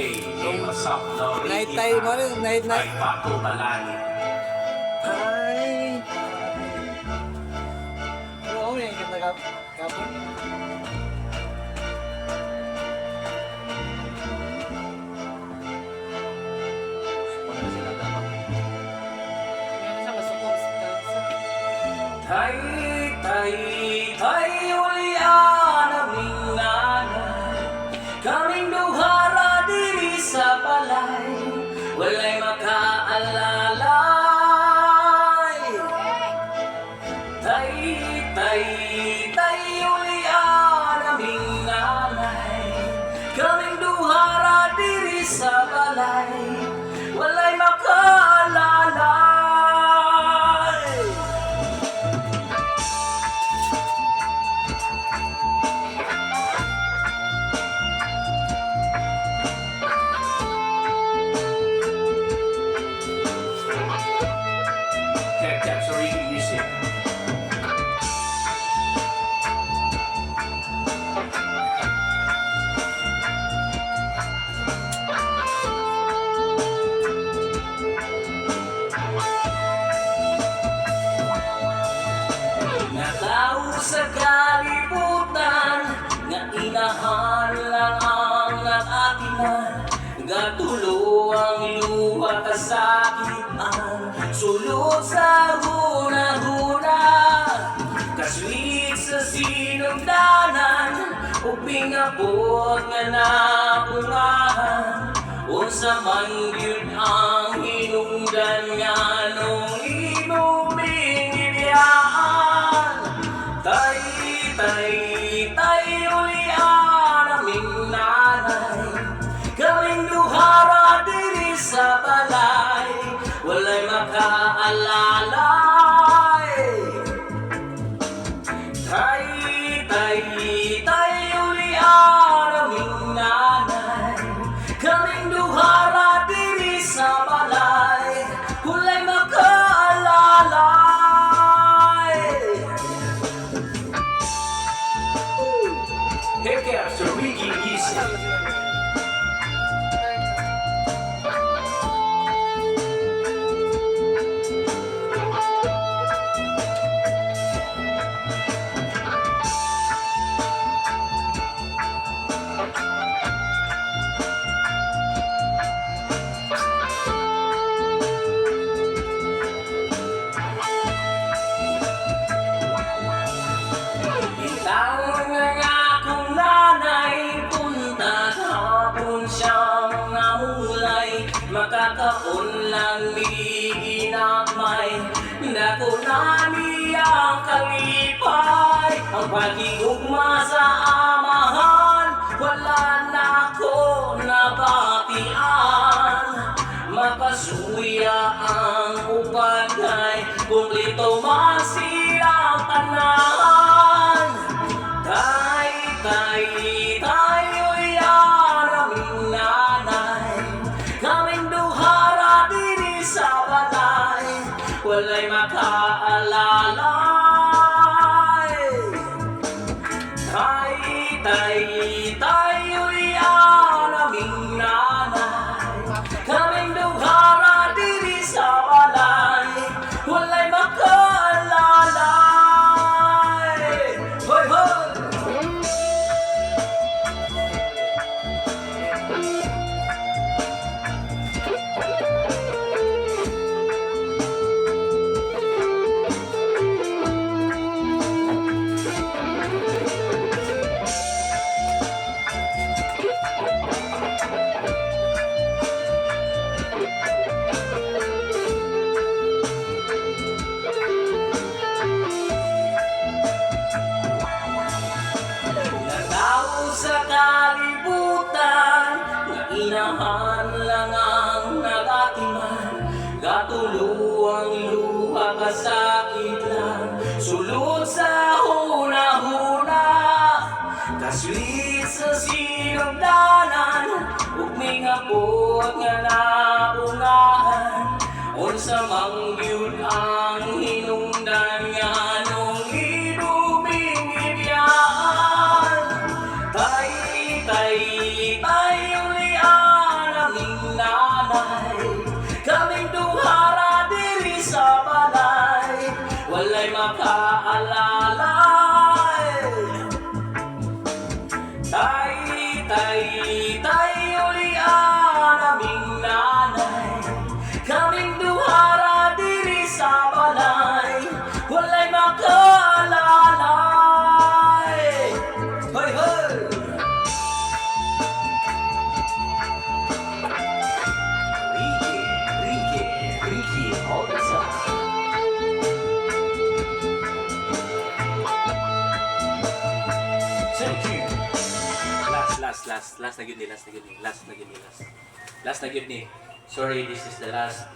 Night time, ano, night night. Ay patutalangin. Ay. Oo, yan ka. Kapon. Tay, tay, tay, ulian Walay makaalalay. Tay, tay, tay, ulian aming nanay. Kaming duhara diri sa balay. Walay makaalalay Sarili Music. Natao sa kalibutan Nga inahan lang ang nag-atiman Gatulo ang luha kasakitan Sulod sa huna-huna Kaswit sa sinugdanan Uping abot nga napungahan Unsa man yun ang hinungdan nga nung inuming ibiyaan Tay, tay, tay, ulian aming nanay. Kaming duhara diri sa Walay makaalalay Tay, tay, tay, Bitaw nga akong nanay Punta hapon siyang namulay Makakaon lang ni ginamay Dako na niya kalipay Ang pagigugma sa amahan Wala na ko nabatian Mapasuya ang upanay Kumplito man siyang tay, tayo'y luha kasakit lang. Sulod sa huna-huna. Kaswit sa sinugdanan Ug mingapot nga napungahan Unsa mang yun ang Allah lay my power, Allah. Last, last, na yun ni, last na yun ni, last na yun ni, last. Last na yun ni. Sorry, this is the last.